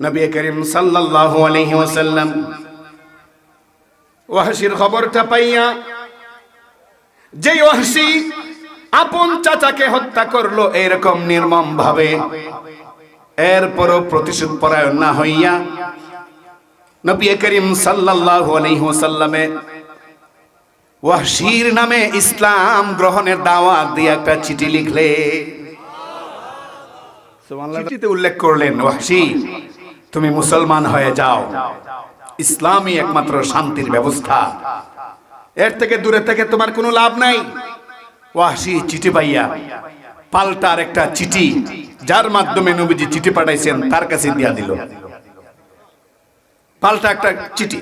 নবী করিম সাল্লাল্লাহু আলাইহি ওয়াসাল্লাম ওয়াহশির খবরটা পাইয়া যে ওয়াহশি আপন চাচাকে হত্যা করল এরকম নির্মম ভাবে এরপরও প্রতিশোধ পরায়ণ না হইয়া নবী করিম সাল্লাল্লাহু আলাইহি ওয়াসাল্লামে ওয়াহশির নামে ইসলাম গ্রহণের দাওয়াত দিয়ে একটা চিঠি লিখলে। চিঠিতে উল্লেখ করলেন ওয়াহশি তুমি মুসলমান হয়ে যাও। ইসলামই একমাত্র শান্তির ব্যবস্থা। এর থেকে দূরে থেকে তোমার কোনো লাভ নাই। ওয়াহশি চিঠি পাইয়া পাল্টার একটা চিঠি, যার মাধ্যমে নবীজি চিঠি পাঠাইছেন, তার কাছে দিয়া দিল। পাল্টা একটা চিঠি।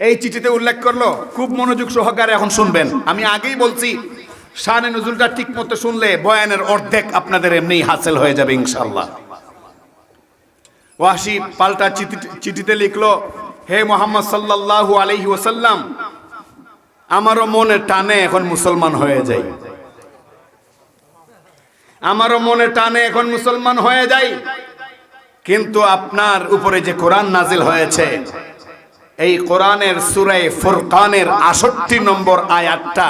এই চিঠিতে উল্লেখ করল, খুব মনোযোগ সহকারে এখন শুনবেন। আমি আগেই বলছি, শানে নজরুলটা ঠিক মতো শুনলে বয়ানের অর্ধেক আপনাদের এমনি হাসিল হয়ে যাবে ইনশাল্লাহ ওয়াসি পাল্টা চিঠিতে লিখলো, হে মোহাম্মদ সাল্লাল্লাহু আলাইহি ওসাল্লাম আমারও মনে টানে এখন মুসলমান হয়ে যাই। আমারও মনে টানে এখন মুসলমান হয়ে যাই। কিন্তু আপনার উপরে যে কোরআন নাজিল হয়েছে, এই কোরআনের সুরায় ফুরকানের আষট্টি নম্বর আয়াতটা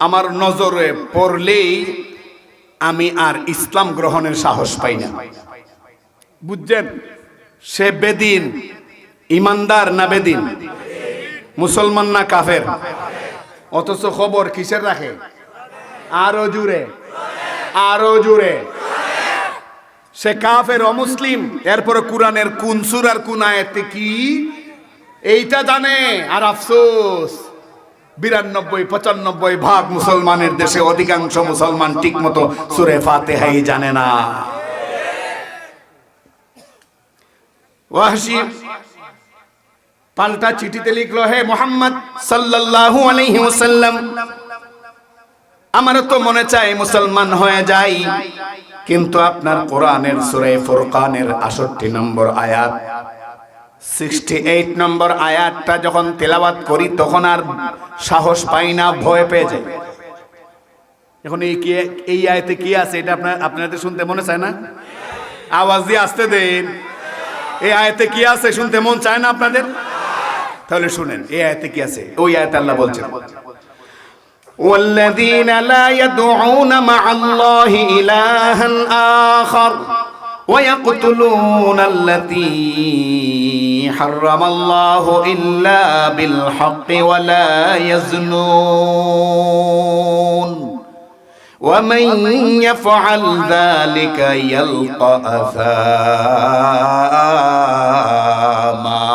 আমার নজরে পড়লেই আমি আর ইসলাম গ্রহণের সাহস পাই না। বুঝছেন? সে বেদিন, ইমানদার না বেদিন? মুসলমান না কাফের? অথচ খবর কিসের রাখে? আরও জুড়ে আরও জুড়ে সে কাফের অমুসলিম, এরপরে কোরআনের কোন সুরার কোন আয়াতে কি? এইটা জানে, আর আফসোস। বিরানব্বই, পঁচানব্বই ভাগ মুসলমানের দেশে অধিকাংশ মুসলমান ঠিক মতো সুরে ফাতেহাই জানে না। ওয়াহশি পাল্টা চিঠিতে লিখলো, হে মোহাম্মদ সাল্লাল্লাহু আলাইহি ওয়াসাল্লাম, আমারও তো মনে চায় মুসলমান হয়ে যাই, কিন্তু আপনার কোরআনের সুরে ফুরকানের আষট্টি নম্বর আয়াত সিক্সটি এইট নম্বর আয়াতটা যখন তেলাবাত করি, তখন আর সাহস পাই না, ভয় পেয়ে যাই। এখন এই কি, এই আয়াতে কি আছে, এটা আপনার, আপনাদের শুনতে মনে চায় না? আওয়াজ দিয়ে আসতে দেন। এই আয়াতে কি আছে শুনতে মন চায় না আপনাদের তাহলে শুনেন এই আয়াতে কি আছে ওই আয়াতে আল্লাহ বলছেন والذين لا يدعون مع الله إلها آخر ويقتلون التي حرم الله إلا بالحق ولا يزنون ومن يفعل ذلك يلقى أثاما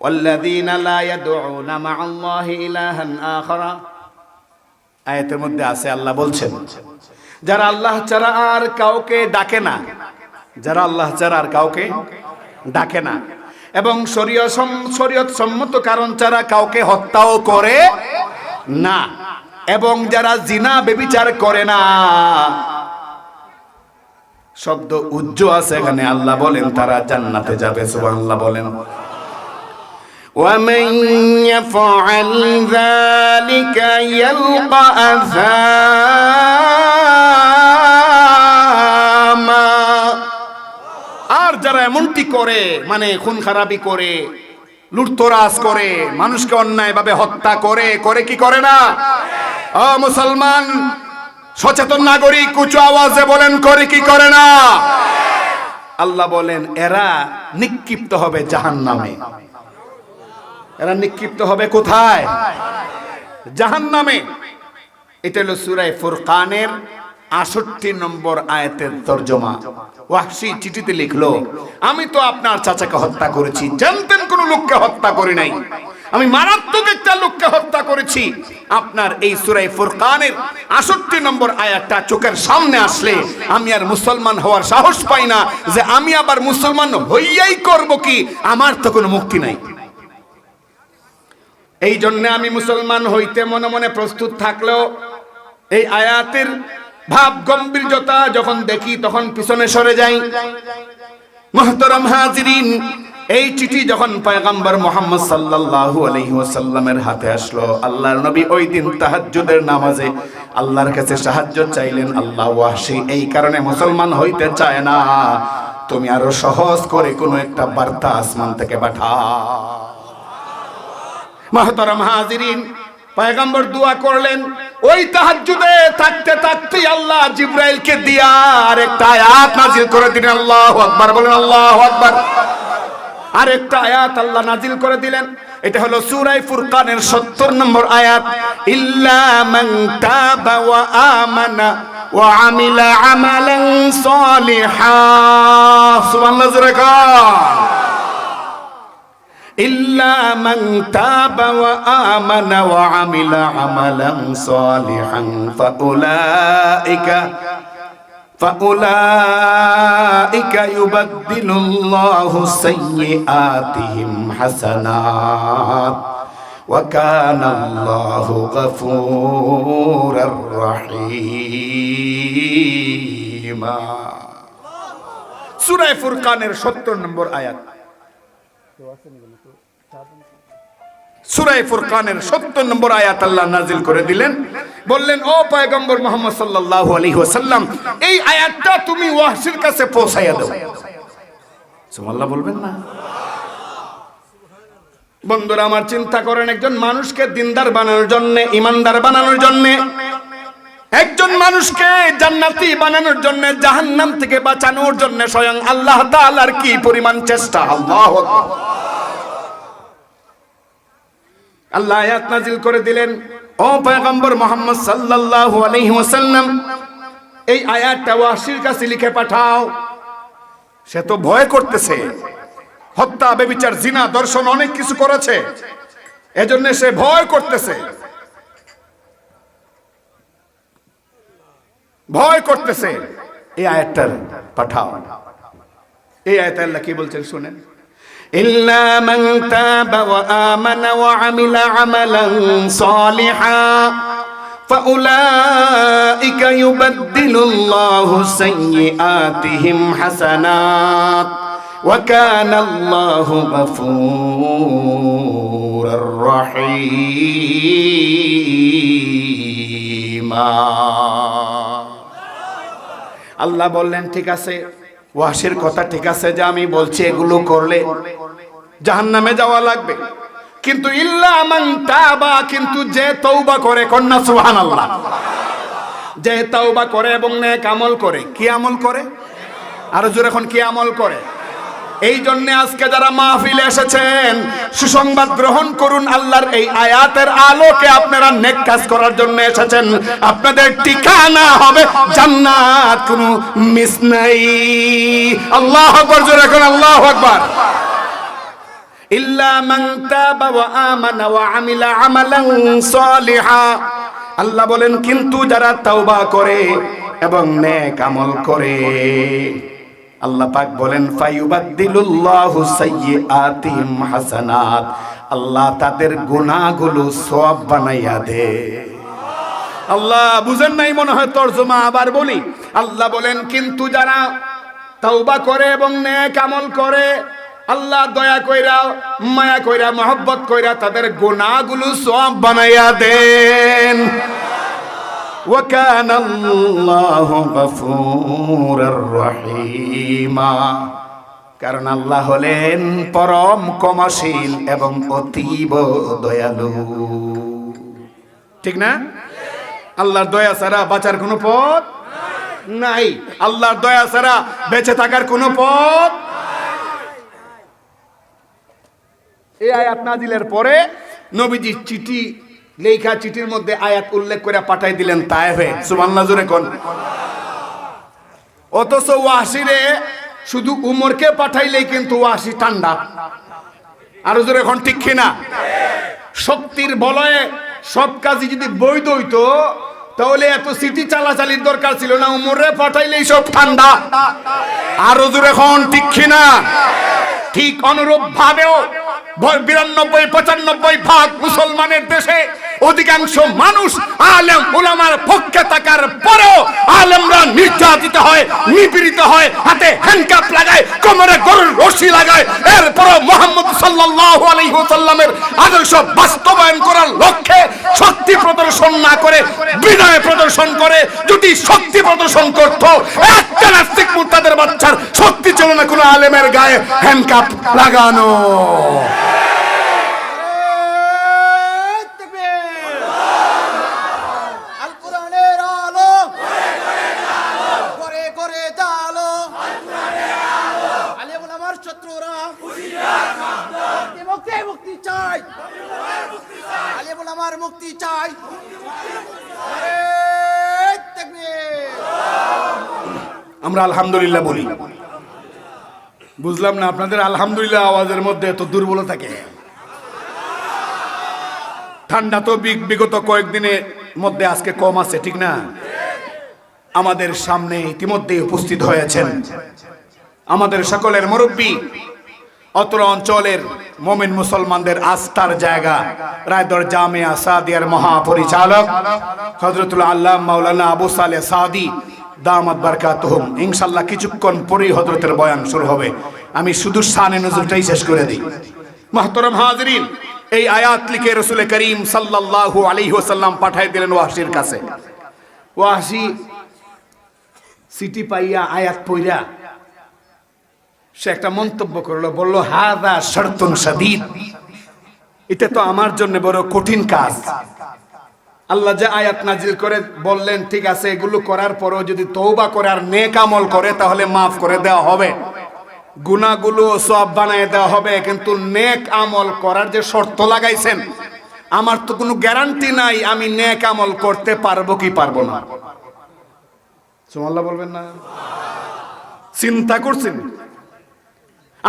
والذين لا يدعون مع الله إلها آخر আয়াতের মধ্যে আছে আল্লাহ বলছেন যারা আল্লাহ ছাড়া আর কাউকে ডাকে না যারা আল্লাহ ছাড়া আর কাউকে ডাকে না এবং শরীয় শরীয়ত সম্মত কারণ ছাড়া কাউকে হত্যাও করে না এবং যারা জিনা বেবিচার করে না শব্দ উজ্জ আছে এখানে আল্লাহ বলেন তারা জান্নাতে যাবে সুবহানাল্লাহ বলেন ومن يفعل ذلك يلقى أثاما আর যারা এমনটি করে মানে খুন খারাপি করে লুটতরাজ করে, মানুষকে অন্যায়ভাবে হত্যা করে করে কি করে না? ও মুসলমান, সচেতন নাগরিক, উঁচু আওয়াজে বলেন, করে কি করে না? আল্লাহ বলেন, এরা নিক্ষিপ্ত হবে জাহান্নামে। এরা নিক্ষিপ্ত হবে কোথায়? জাহান নামে এটা হলো সুরাই ফুরকানের আষট্টি নম্বর আয়াতের তর্জমা। ওয়াহশি চিঠিতে লিখলো, আমি তো আপনার চাচাকে হত্যা করেছি। জানতেন কোন লোককে হত্যা করি নাই। আমি মারাত্মক একটা লোককে হত্যা করেছি। আপনার এই সুরাই ফুরকানের আষট্টি নম্বর আয়াতটা চোখের সামনে আসলে আমি আর মুসলমান হওয়ার সাহস পাই না যে আমি আবার মুসলমান হইয়াই করব কি? আমার তো কোনো মুক্তি নাই। এই জন্য আমি মুসলমান হইতে মনে মনে প্রস্তুত থাকলেও এই আয়াতের ভাব গম্ভীর্যতা যখন দেখি, তখন পিছনে সরে যাই। মহতরম হাজিরিন, এই চিঠি যখন পয়গম্বর মোহাম্মদ সাল্লাল্লাহু আলাইহি ওয়াসাল্লামের হাতে আসলো, আল্লাহর নবী ওই দিন তাহাজ্জুদের নামাজে আল্লাহর কাছে সাহায্য চাইলেন, আল্লাহ ওয়াহশী, এই কারণে মুসলমান হইতে চায় না। তুমি আরও সহজ করে কোনো একটা বার্তা আসমান থেকে পাঠাও। মাহতারাম হাজিরিন, পয়গম্বর দোয়া করলেন ওই তাহাজ্জুদে থাকতে থাকতে আল্লাহ জিব্রাইলকে দিয়া আর একটা আয়াত নাজিল করে দিলেন। আল্লাহু আকবার, বলেন আল্লাহু আকবার। আর একটা আয়াত আল্লাহ নাজিল করে দিলেন। এটা হলো সূরা ফুরকানের 70 নম্বর আয়াত। ইল্লা মান তাবা ওয়া আমানা ওয়া আমিলা আমালান সালিহা। সুবহানাল্লাহ, জোরে إلا من تاب وآمن وعمل عملا صالحا فأولئك فأولئك يبدل الله سيئاتهم حسنات وكان الله غفورا رحيما سورة فرقان 70 নম্বর আয়াত সুরাই ফুরকানের সত্তর নম্বর আয়াত আল্লাহ নাজিল করে দিলেন। বললেন, ও পয়গম্বর মোহাম্মদ সাল্লাল্লাহু আলাইহি ওয়াসাল্লাম, এই আয়াতটা তুমি ওয়াহশির কাছে পৌঁছাইয়া দাও। সুবহানাল্লাহ বলবেন না। বন্ধুরা, আমার চিন্তা করেন, একজন মানুষকে দিনদার বানানোর জন্য, ইমানদার বানানোর জন্য, একজন মানুষকে জান্নাতি বানানোর জন্য, জাহান্নাম থেকে বাঁচানোর জন্য স্বয়ং আল্লাহ তাআলার কি পরিমাণ চেষ্টা? আল্লাহু আকবার। আল্লাহ আয়াত নাজিল করে দিলেন, ও পয়গম্বর মোহাম্মদ সাল্লাল্লাহু আলাইহি ওয়াসাল্লাম, এই আয়াতটা ওয়াসির কাছে লিখে পাঠাও। সে তো ভয় করতেছে। হত্যা, বেবিচার, জিনা, দর্শন অনেক কিছু করেছে। এজন্য সে ভয় করতেছে। ভয় করতেছে। এই আয়াতটা পাঠাও। এই আয়াত আল্লাহ কি বলছেন শুনেন? إلا من تاب وآمن وعمل عملا صالحا فأولئك يبدل الله سيئاتهم حسنات وكان الله غفورا رحيما আল্লাহ বললেন ঠিক আছে ওয়াসের কথা ঠিক আছে যে আমি বলছি এগুলো করলে জাহান নামে যাওয়া লাগবে। কিন্তু ইল্লা মান তাবা, কিন্তু যে তৌবা করে কন্যা সুহান আল্লাহ যে তৌবা করে এবং নেক আমল করে, কি আমল করে? আরও জোর এখন, কি আমল করে? এই জন্য আজকে যারা মাহফিলে এসেছেন, সুসংবাদ গ্রহণ করুন আল্লাহর এই আয়াতের আলোকে আপনারা নেক কাজ করার জন্য এসেছেন। আপনাদের ঠিকানা হবে জান্নাত, কোনো মিস নাই। আল্লাহ আকবার, জোরে এখন আল্লাহ আকবার। ইল্লা মান তাবা ওয়া আমানা ওয়া আমিলা আমালান সালিহা। আল্লাহ বলেন, কিন্তু যারা তাওবা করে এবং নেক আমল করে আল্লাহ পাক বলেন ফায়ুবাদদিলুল্লাহু সাইয়্যাতিহিম হাসানাত। আল্লাহ তাদের গুনাহগুলো সওয়াব বানাইয়া দে। আল্লাহ বুঝেন নাই মনে হয় তর্জমা আবার বলি। আল্লাহ বলেন, কিন্তু যারা তাওবা করে এবং নেক আমল করে, আল্লাহ দয়া কইরা, মায়া কইরা, মহব্বত কইরা তাদের গুনাহগুলো সওয়াব বানাইয়া দেন। وكان الله غفورا رحيما কারণ আল্লাহ হলেন পরম ক্ষমাশীল এবং অতীব দয়ালু ঠিক না আল্লাহর দয়া ছাড়া বাঁচার কোনো পথ নাই আল্লাহর দয়া ছাড়া বেঁচে থাকার কোনো পথ এই আয়াত নাজিলের পরে নবীজি চিঠি লেখা চিঠির মধ্যে আয়াত উল্লেখ করে পাঠাই দিলেন, তায়েফে সুবহানাল্লাহ, জোরে কোন। অথচ ওয়াসিরে শুধু উমরকে পাঠাইলেই কিন্তু ওয়াসি ঠান্ডা। আরও জোরে এখন ঠিক কিনা? শক্তির বলয়ে সব কাজই যদি বৈধ হইতো, তাহলে এত সিটি চালাচালির দরকার ছিল না, উমরে পাঠাইলেই সব ঠান্ডা। আরও জোরে এখন ঠিক কিনা? ঠিক অনুরূপ ভাবেও বিরানব্বই, পঁচানব্বই ভাগ মুসলমানের দেশে অধিকাংশ মানুষ আলেম ওলামার পক্ষে থাকার পরেও আলেমরা নির্যাতিত হয়, নিপীড়িত হয়, হাতে হ্যান্ডকাপ লাগায়, কোমরে গরুর রশি লাগায়। এরপরও মোহাম্মদ সাল্লাল্লাহু আলাইহি আদর্শ বাস্তবায়ন করার লক্ষ্যে শক্তি প্রদর্শন না করে, বিনয় প্রদর্শন করে, যদি শক্তি প্রদর্শন করত, একটা নাস্তিক মুরতাদের বাচ্চার শক্তি ছিল না কোনো আলেমের গায়ে হ্যান্ডকাপ লাগানো আল কোরআনের আলো করে করে জালো আলিয়া বলে আমার শত্রুরা। মুক্তি, মুক্তি মুক্তি চাই। আমার মুক্তি চাই। আমরা আলহামদুলিল্লাহ বলি। বুঝলাম না আপনাদের আলহামদুলিল্লাহ আওয়াজের মধ্যে এত দুর্বল থাকে ঠান্ডা তো বিগ- বিগত কয়েকদিনের মধ্যে আজকে কম আছে ঠিক না? আমাদের সামনে ইতিমধ্যে উপস্থিত হয়েছেন আমাদের সকলের মুরব্বী, অত্র অঞ্চলের মোমিন মুসলমানদের আস্থার জায়গা, রায়দর জামিয়া সাদিয়ার মহাপরিচালক হজরতুল আল্লাহ মাওলানা আবু সালে সাদি, দামাত বারকাতুহুম। ইনশাল্লাহ কিছুক্ষণ পরেই হজরতের বয়ান শুরু হবে। আমি শুধু শানে নজরটাই শেষ করে দিই। মাহতরম হাজরিন, এই আয়াত লিখে রসুল করিম সাল্লাল্লাহু আলাইহি ওয়াসাল্লাম পাঠাই দিলেন ওয়াহশির কাছে। ওয়াহশি, সিটি পাইয়া আয়াত পইরা সে একটা মন্তব্য করল, বলল, হাদা শর্তুন সাদিদ এটা তো আমার জন্য বড় কঠিন কাজ। আল্লাহ যে আয়াত নাজিল করে বললেন, ঠিক আছে, এগুলো করার পরেও যদি তৌবা করে আর নেক আমল করে, তাহলে মাফ করে দেওয়া হবে। গুনাহগুলো সব বানায় দেওয়া হবে, কিন্তু নেক আমল করার যে শর্ত লাগাইছেন, আমার তো কোনো গ্যারান্টি নাই, আমি নেক আমল করতে পারব কি পারব না। সুমাল্লাহ বলবেন না? চিন্তা করছেন?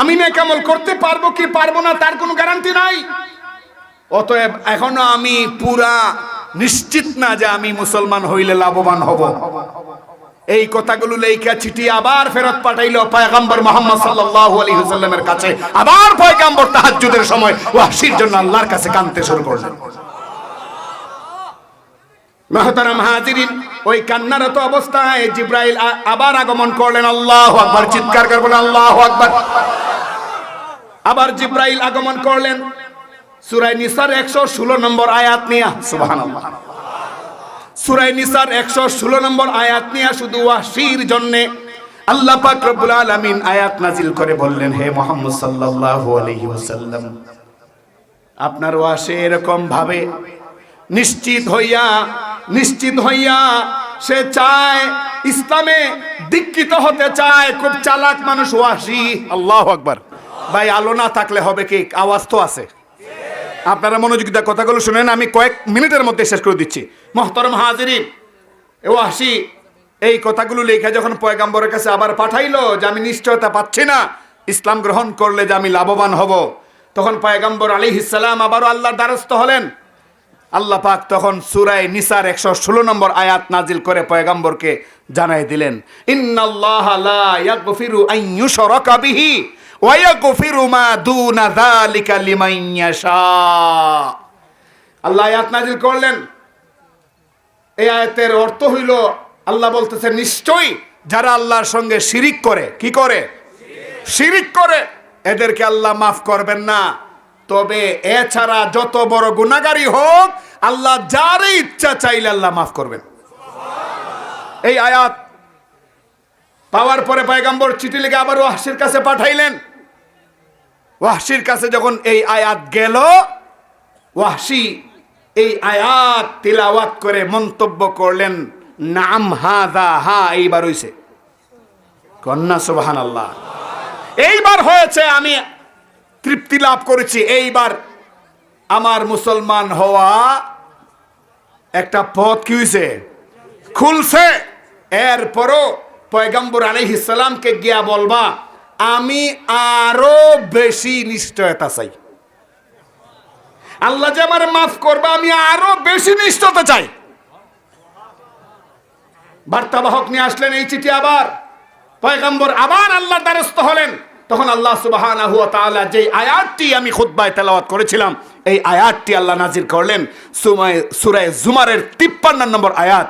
আমি নেক আমল করতে পারব কি পারব না তার কোনো গ্যারান্টি নাই। অতএব এখনও আমি পুরা নিশ্চিত না যে আমি মুসলমান হইলে লাভবান হব। এই কথাগুলো লেখা চিঠি আবার ফেরত পাঠাইলো পয়গম্বর মোহাম্মদ সাল্লাল্লাহু আলাইহি ওয়াসাল্লামের কাছে। আবার পয়গম্বর তাহাজ্জুদের সময় ওয়াহশির জন্য আল্লাহর কাছে কাঁদতে শুরু করলেন মহতারাম হাজিরিন, ওই কান্নারত অবস্থায় জিব্রাইল আবার আগমন করলেন। আল্লাহ আকবার, চিৎকার করে বলেন আল্লাহ আকবার। আবার জিব্রাইল আগমন করলেন। সুরাই নিসার একশো ষোলো নম্বর আয়াত নিয়ে সুবাহান সুরাই নিসার একশো ষোলো নম্বর আয়াত নিয়ে শুধু ওয়াসির জন্যে আল্লাহ পাক রব্বুল আলামিন আয়াত নাজিল করে বললেন, হে মোহাম্মদ সাল্লাল্লাহু আলাইহি ওয়াসাল্লাম, আপনার ওয়াসে এরকম ভাবে নিশ্চিত হইয়া নিশ্চিত হইয়া সে চায় ইসলামে দীক্ষিত হতে চায় খুব চালাক মানুষ ওয়াসি আল্লাহ আকবার। ভাই আলো না থাকলে হবে কি? আওয়াজ তো আছে। আপনারা মনোযোগিতা কথাগুলো শুনেন আমি কয়েক মিনিটের মধ্যে শেষ করে দিচ্ছি। মহতরম হাজিরিন ওয়াসি এই কথাগুলো লেখা যখন পয়গাম্বরের কাছে আবার পাঠাইলো যে আমি নিশ্চয়তা পাচ্ছি না ইসলাম গ্রহণ করলে যে আমি লাভবান হব তখন পয়গাম্বর আলী ইসালাম আবারও আল্লাহর দ্বারস্থ হলেন। আল্লাহ পাক তখন সুরাই নিসার একশো ষোলো নম্বর আয়াত নাজিল করে পয়গাম্বরকে জানাই দিলেন আল্লাহ আয়াত নাজিল করলেন। এই আয়াতের অর্থ হইল, আল্লাহ বলতেছে, নিশ্চয়ই যারা আল্লাহর সঙ্গে শিরিক করে, কি করে? শিরিক করে। এদেরকে আল্লাহ মাফ করবেন না। তবে এছাড়া যত বড় গুণাগারী হোক, আল্লাহ যার ইচ্ছা চাইলে আল্লাহ মাফ করবেন। এই আয়াত পাওয়ার পরে পায়গাম্বর চিঠি লিখে আবার ওয়াহশির কাছে পাঠাইলেন। ওয়াহশির কাছে যখন এই আয়াত গেল, ওয়াহশি এই আয়াত তিলাওয়াত করে মন্তব্য করলেন, নাম হা দা হা, এইবার হইছে। কন্যা সুবহান আল্লাহ এইবার হয়েছে আমি তৃপ্তি লাভ করেছি। এইবার আমার মুসলমান হওয়া একটা পথ কি হয়েছে খুলছে। এরপরও পয়গম্বর আলাইহিসালামকে গিয়া বলবা, আমি আরও বেশি নিশ্চয়তা চাই। আল্লাহ যে আমার মাফ করবে, আমি আরও বেশি নিশ্চয়তা চাই। বার্তাবাহক নিয়ে আসলেন এই চিঠি আবার। পয়গম্বর আবার আল্লাহ দ্বারস্থ হলেন। তখন আল্লাহ সুবহানাহু ওয়া তাআলা যে আয়াতটি আমি খুতবায় তেলাওয়াত করেছিলাম এই আয়াতটি আল্লাহ নাজির করলেন সুমায় সূরা জুমারের 53 নম্বর আয়াত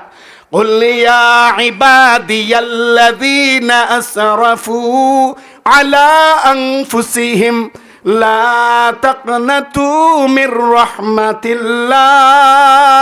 قل يا عبادي الذين أسرفوا على أنفسهم لا تقنطوا من رحمة الله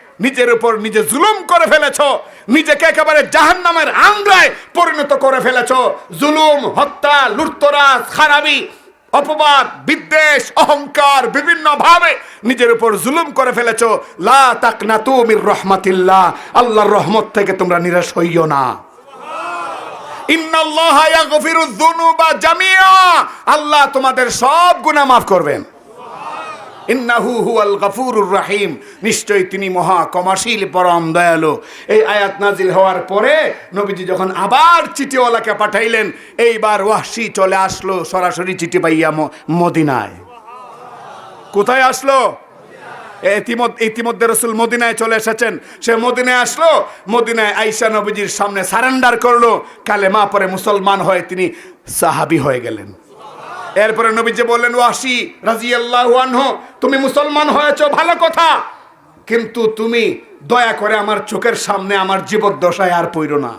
নিজের উপর নিজে জুলুম করে ফেলেছ, নিজেকে একেবারে জাহান্নামের আংরায় পরিণত করে ফেলেছ। জুলুম, হত্যা, লুটতরাজ, খারাপি, অপবাদ, বিদ্বেষ, অহংকার বিভিন্ন ভাবে নিজের উপর জুলুম করে ফেলেছ। লা তাকনাতু মির রহমাতিল্লাহ, আল্লাহর রহমত থেকে তোমরা নিরাশ হইও না। আল্লাহ তোমাদের সব গুনাহ মাফ করবেন। ইন্নাহু হুয়াল গফুরুর রাহিম। নিশ্চয়ই তিনি মহা কমাশীল পরম দয়ালু। এই আয়াত নাজিল হওয়ার পরে নবীজি যখন আবার চিঠিওয়ালাকে পাঠাইলেন, এইবার ওয়াহশি চলে আসলো সরাসরি চিঠি পাইয়া মদিনায়। কোথায় আসলো? ইতিমধ্যে রসুল মদিনায় চলে এসেছেন। সে মদিনায় আসলো, মদিনায় আইসা নবীজির সামনে সারেন্ডার করল। কালেমা পরে মুসলমান হয়ে তিনি সাহাবি হয়ে গেলেন। এরপরে নবীজি বললেন, ওয়াসি রাজিয়াল্লাহু আনহু, তুমি মুসলমান হয়েছো, ভালো কথা। কিন্তু তুমি দয়া করে আমার চোখের সামনে আমার জীবদ্দশায় আর পইরো না।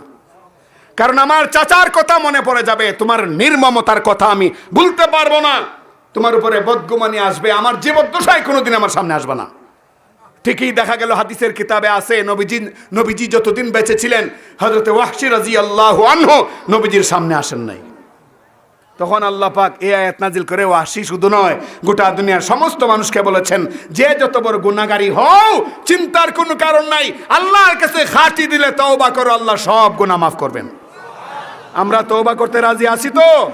কারণ আমার চাচার কথা মনে পড়ে যাবে, তোমার নির্মমতার কথা আমি ভুলতে পারব না। তোমার উপরে বদগুমানি আসবে, আমার জীবদ্দশায় কোনোদিন আমার সামনে আসবে না। ঠিকই দেখা গেল, হাদিসের কিতাবে আছে, নবীজি নবীজি যতদিন বেঁচে ছিলেন হজরত ওয়াহশি রাজি আল্লাহ আনহু নবীজির সামনে আসেন নাই। তখন আল্লাহ পাক এই আয়াত নাজিল করে, ওয়াসি শুধু নয়, গোটা দুনিয়ার সমস্ত মানুষকে বলেছেন, যে যত বড় গুণাগারী হও, চিন্তার কোনো কারণ নাই, আল্লাহর কাছে খাটি দিলে তওবা করো, আল্লাহ সব গুনাহ মাফ করবেন। আমরা তওবা করতে রাজি আছি তো?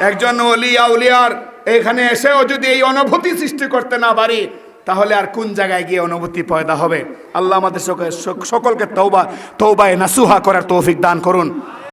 একজন অলি আউলিয়ার, এখানে এসেও যদি এই অনুভূতি সৃষ্টি করতে না পারি, তাহলে আর কোন জায়গায় গিয়ে অনুভূতি পয়দা হবে? আল্লাহ আমাদের সকল- সকলকে তৌবা তৌবায় নাসুহা করার তৌফিক দান করুন।